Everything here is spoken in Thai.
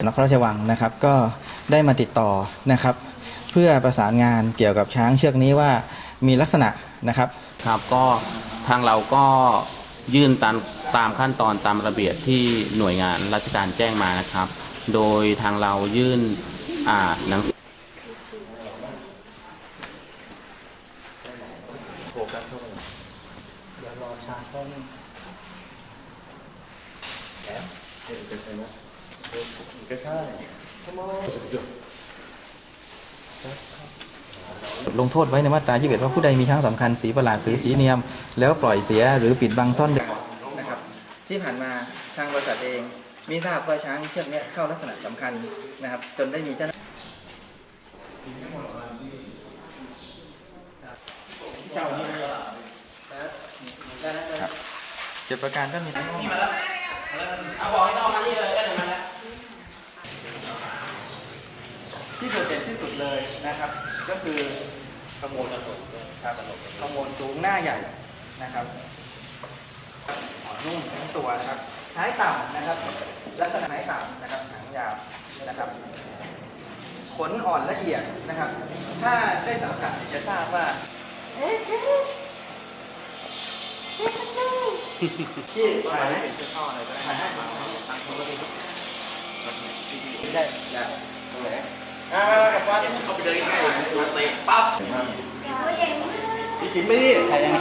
นครราชวังนะครับก็ได้มาติดต่อนะครับ เพื่อประสานงานเกี่ยวกับช้างเชือกนี้ว่ามีลักษณะนะครับครับก็ทางเราก็ยื่นตามตามขั้นตอนตามระเบียบที่หน่วยงานราชการแจ้งมานะครับ โดยทางเรายื่นอ่าหนังล ลงโทษไว้ในมาตรา21ว่าผู้ใดมีช้างสำคัญสีประหลาดสีสีเนียม แล้วปล่อยเสียหรือปิดบังซ่อนนะครับที่ผ่านมาทางบริษัทเอง มีทราบว่าช้างเชือกนี้เข้าลักษณะสำคัญนะครับ จนได้มีเจ้าหน้าครับเจ็ดประการก็มีทั้งนี่มาแล้ว ที่โดดเด่นที่สุดเลยนะครับ ก็คือขโมยกระสุนครับขโมยสูงหน้าใหญ่นะครับอ่อนนุ่มทั้งตัวนะครับท้ายต่ำนะครับ ลักษณะท้ายต่ำนะครับหางยาวนะครับขนอ่อนละเอียดนะครับ ถ้าได้สัมผัสจะทราบว่าที่ถ่ายให้ถ่ายให้ได้ได้ตรงไหน อ่ากับว่าเขาไปเดินง่ายๆมาเตะปั๊บพี่กินไม่ดิใครยัง